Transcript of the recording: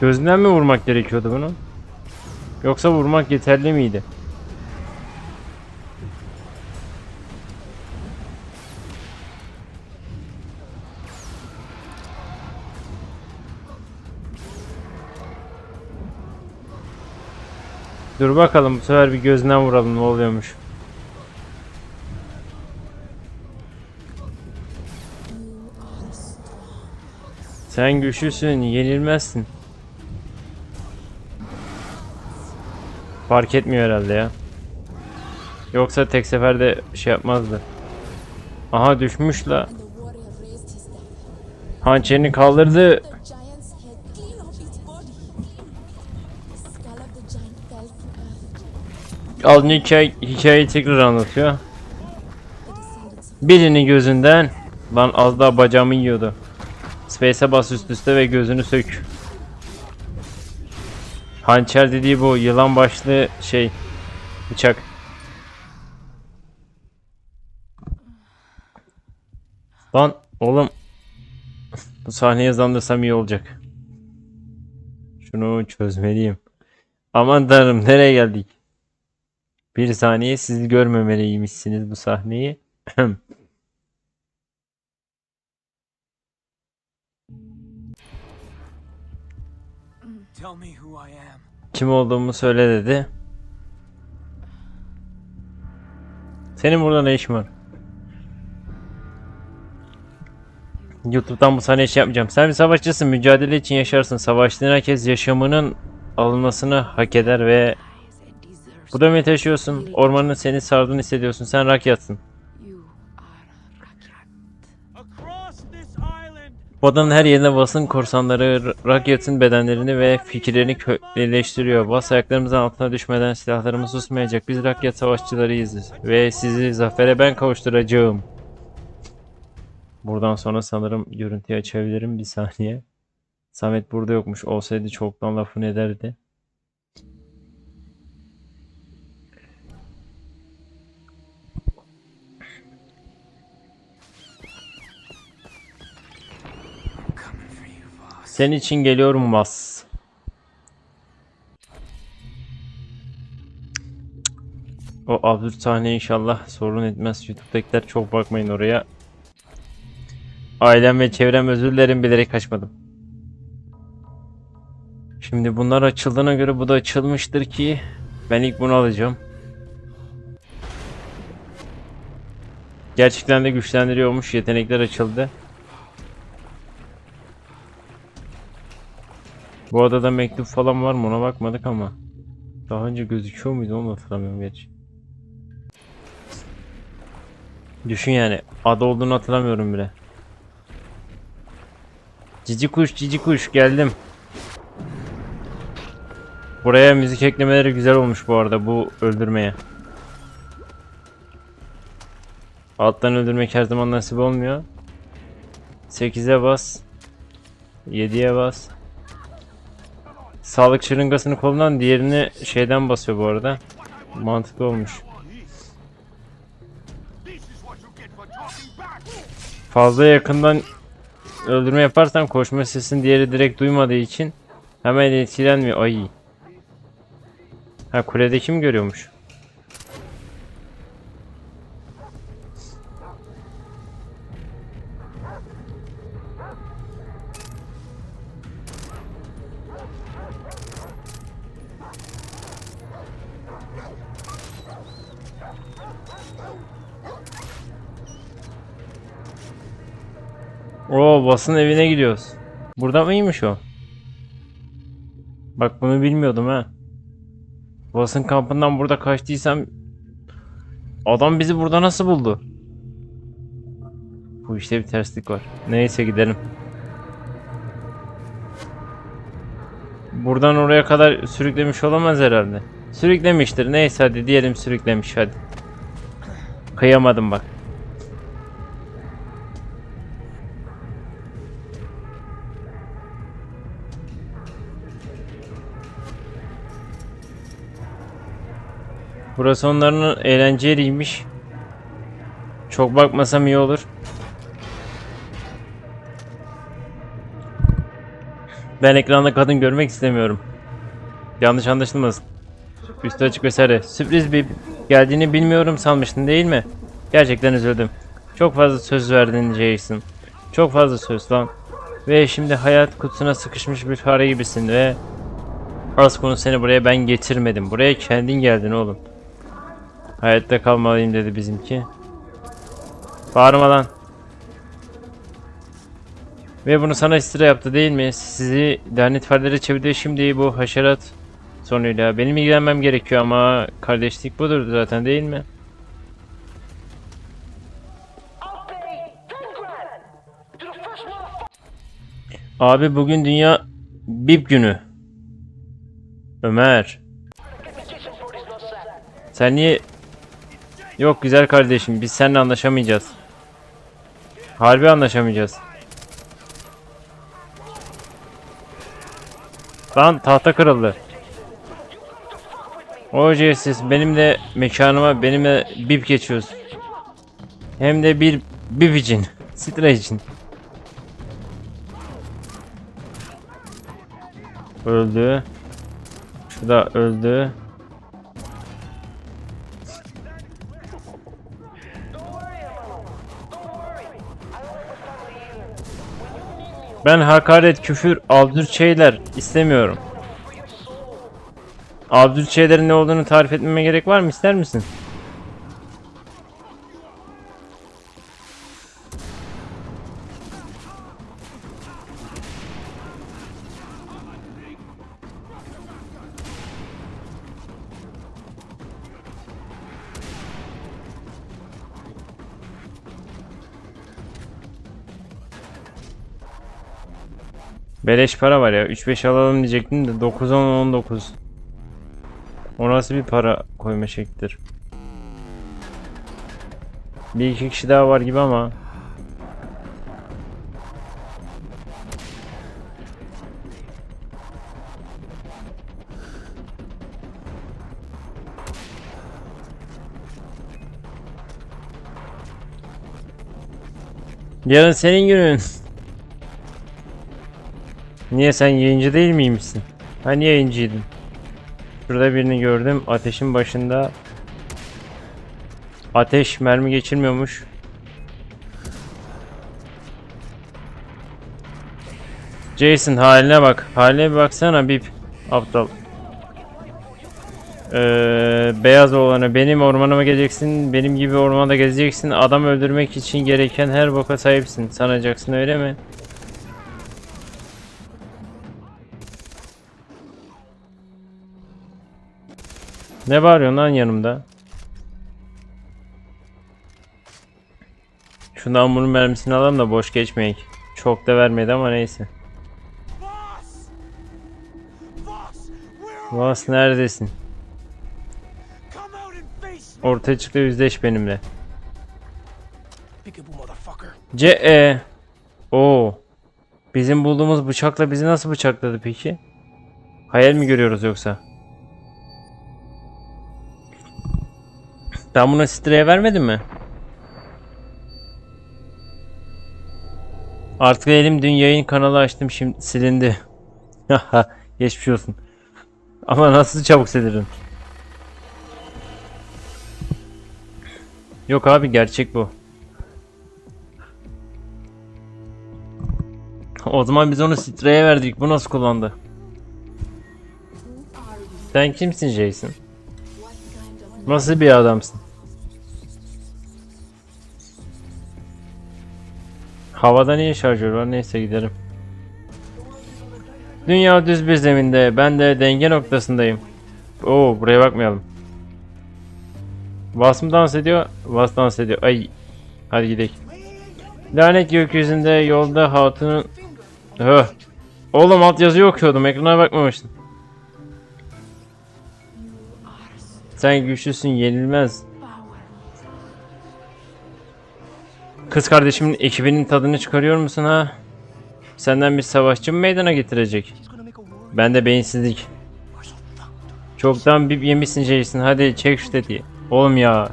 Gözünden mi vurmak gerekiyordu bunu? Yoksa vurmak yeterli miydi? Dur bakalım bu sefer bir gözünden vuralım ne oluyormuş. Sen güçlüsün, yenilmezsin. Fark etmiyor herhalde ya. Yoksa tek seferde şey yapmazdı. Aha düşmüş la. Hançerini kaldırdı. Alın hikaye, hikayeyi tekrar anlatıyor. Birini gözünden lan az daha bacağımı yiyordu. Space'e bas üst üste ve gözünü sök. Hançer dediği bu yılan başlı şey bıçak. Lan oğlum bu sahneyi hızlandırsam iyi olacak. Şunu çözmeliyim. Aman tanrım nereye geldik? Bir saniye siz görmemeliymişsiniz bu sahneyi. Kim olduğumu söyle dedi. Senin burada ne işin var? YouTube'dan bu sahneyi şey yapmayacağım. Sen bir savaşçısın, mücadele için yaşarsın. Savaştığın herkes yaşamının alınmasını hak eder ve burada mı yaşıyorsun? Ormanın seni sardığını hissediyorsun. Sen Rakyat'sın. You adanın her yerine basın korsanları Rakyat'ın bedenlerini ve fikirlerini kökleştiriyor. Bas ayaklarımızın altına düşmeden silahlarımız susmayacak. Biz Rakyat savaşçılarıyız ve sizi zafere ben kavuşturacağım. Buradan sonra sanırım görüntüyü açabilirim bir saniye. Samet burada yokmuş. Olsaydı çoktan lafını ederdi. Senin için geliyorum Mas. O absürt sahne inşallah sorun etmez. YouTube'dakiler çok bakmayın oraya. Ailem ve çevrem özür dilerim bilerek kaçmadım. Şimdi bunlar açıldığına göre bu da açılmıştır ki ben ilk bunu alacağım. Gerçekten de güçlendiriyormuş. Yetenekler açıldı. Bu adada mektup falan var mı ona bakmadık ama. Daha önce gözüküyor muydu onu hatırlamıyorum gerçi. Düşün yani ada olduğunu hatırlamıyorum bile. Cici kuş cici kuş geldim. Buraya müzik eklemeleri güzel olmuş bu arada bu öldürmeye. Alttan öldürmek her zaman nasip olmuyor. 8'e bas. 7'ye bas. Sağlık şırıngasını kolundan diğerini şeyden basıyor bu arada. Mantıklı olmuş. Fazla yakından öldürme yaparsan koşma sesini diğeri direkt duymadığı için hemen etkilenmiyor. Ay. Ha kulede kim görüyormuş? Oo basın evine gidiyoruz. Burada mıymış o? Bak bunu bilmiyordum ha. Basın kampından burada kaçtıysam adam bizi burada nasıl buldu? Bu işte bir terslik var. Neyse gidelim. Buradan oraya kadar sürüklemiş olamaz herhalde. Sürüklemiştir. Neyse hadi diyelim sürüklemiş hadi. Kıyamadım bak. Burası onların eğlence yeriymiş. Çok bakmasam iyi olur. Ben ekranda kadın görmek istemiyorum. Yanlış anlaşılmasın. Üstü açık vesaire. Sürpriz bir geldiğini bilmiyorum sanmıştın değil mi? Gerçekten üzüldüm. Çok fazla söz verdin Jason. Çok fazla söz lan. Ve şimdi hayat kutusuna sıkışmış bir fare gibisin ve... Az konu seni buraya ben getirmedim. Buraya kendin geldin oğlum. Hayatta kalmalıyım dedi bizimki. Bağırma lan. Ve bunu sana istira yaptı değil mi? Sizi lanet farelere çevirdi şimdi bu haşerat sonuyla. Benim ilgilenmem gerekiyor ama kardeşlik budur zaten değil mi? Abi bugün dünya bip günü. Ömer. Sen niye... Yok güzel kardeşim biz seninle anlaşamayacağız. Harbi anlaşamayacağız. Lan tahta kırıldı. O siz benimle mekanıma benimle bip geçiyorsun. Hem de bir bip için. Stre için. Öldü. Şu da öldü. Ben hakaret, küfür, absürt şeyler istemiyorum. Absürt şeylerin ne olduğunu tarif etmeme gerek var mı? İster misin? Beleş para var ya. 3-5 alalım diyecektim de 9 10 19. O nasıl bir para koyma şeklidir? Bir iki kişi daha var gibi ama. Yarın senin günün. Niye sen yayıncı değil miymişsin? Hani yayıncıydın? Şurada birini gördüm. Ateşin başında. Ateş mermi geçirmiyormuş. Jason haline bak. Haline bir baksana bip. Aptal. Ee, beyaz olanı benim ormanıma geleceksin. Benim gibi ormanda gezeceksin. Adam öldürmek için gereken her boka sahipsin. Sanacaksın öyle mi? Ne bağırıyorsun lan yanımda? Şu namlunun mermisini alalım da boş geçmeyek. Çok da vermedi ama neyse. Vas neredesin? Ortaya çıktı yüzleş benimle. Peekaboo, motherfucker. C E. O. Bizim bulduğumuz bıçakla bizi nasıl bıçakladı peki? Hayal mi görüyoruz yoksa? Ben buna streye vermedim mi? Artık elim dün yayın kanalı açtım şimdi silindi. Geçmiş olsun. Ama nasıl çabuk silirim? Yok abi gerçek bu. O zaman biz onu Stray'e verdik. Bu nasıl kullandı? Sen kimsin Jason? Nasıl bir adamsın? Havada niye şarjör var? Neyse gidelim. Dünya düz bir zeminde. Ben de denge noktasındayım. Oo buraya bakmayalım. Vas mı dans ediyor? Vas dans ediyor. Ay. Hadi gidelim. Lanet gökyüzünde yolda hatunun... Höh. Oğlum alt yazıyı okuyordum. Ekrana bakmamıştım. Sen güçlüsün yenilmez. Kız kardeşimin ekibinin tadını çıkarıyor musun ha? Senden bir savaşçı mı meydana getirecek? Ben de beyinsizlik. Çoktan bir yemişsin Jason. Hadi çek şu tetiği. Oğlum ya.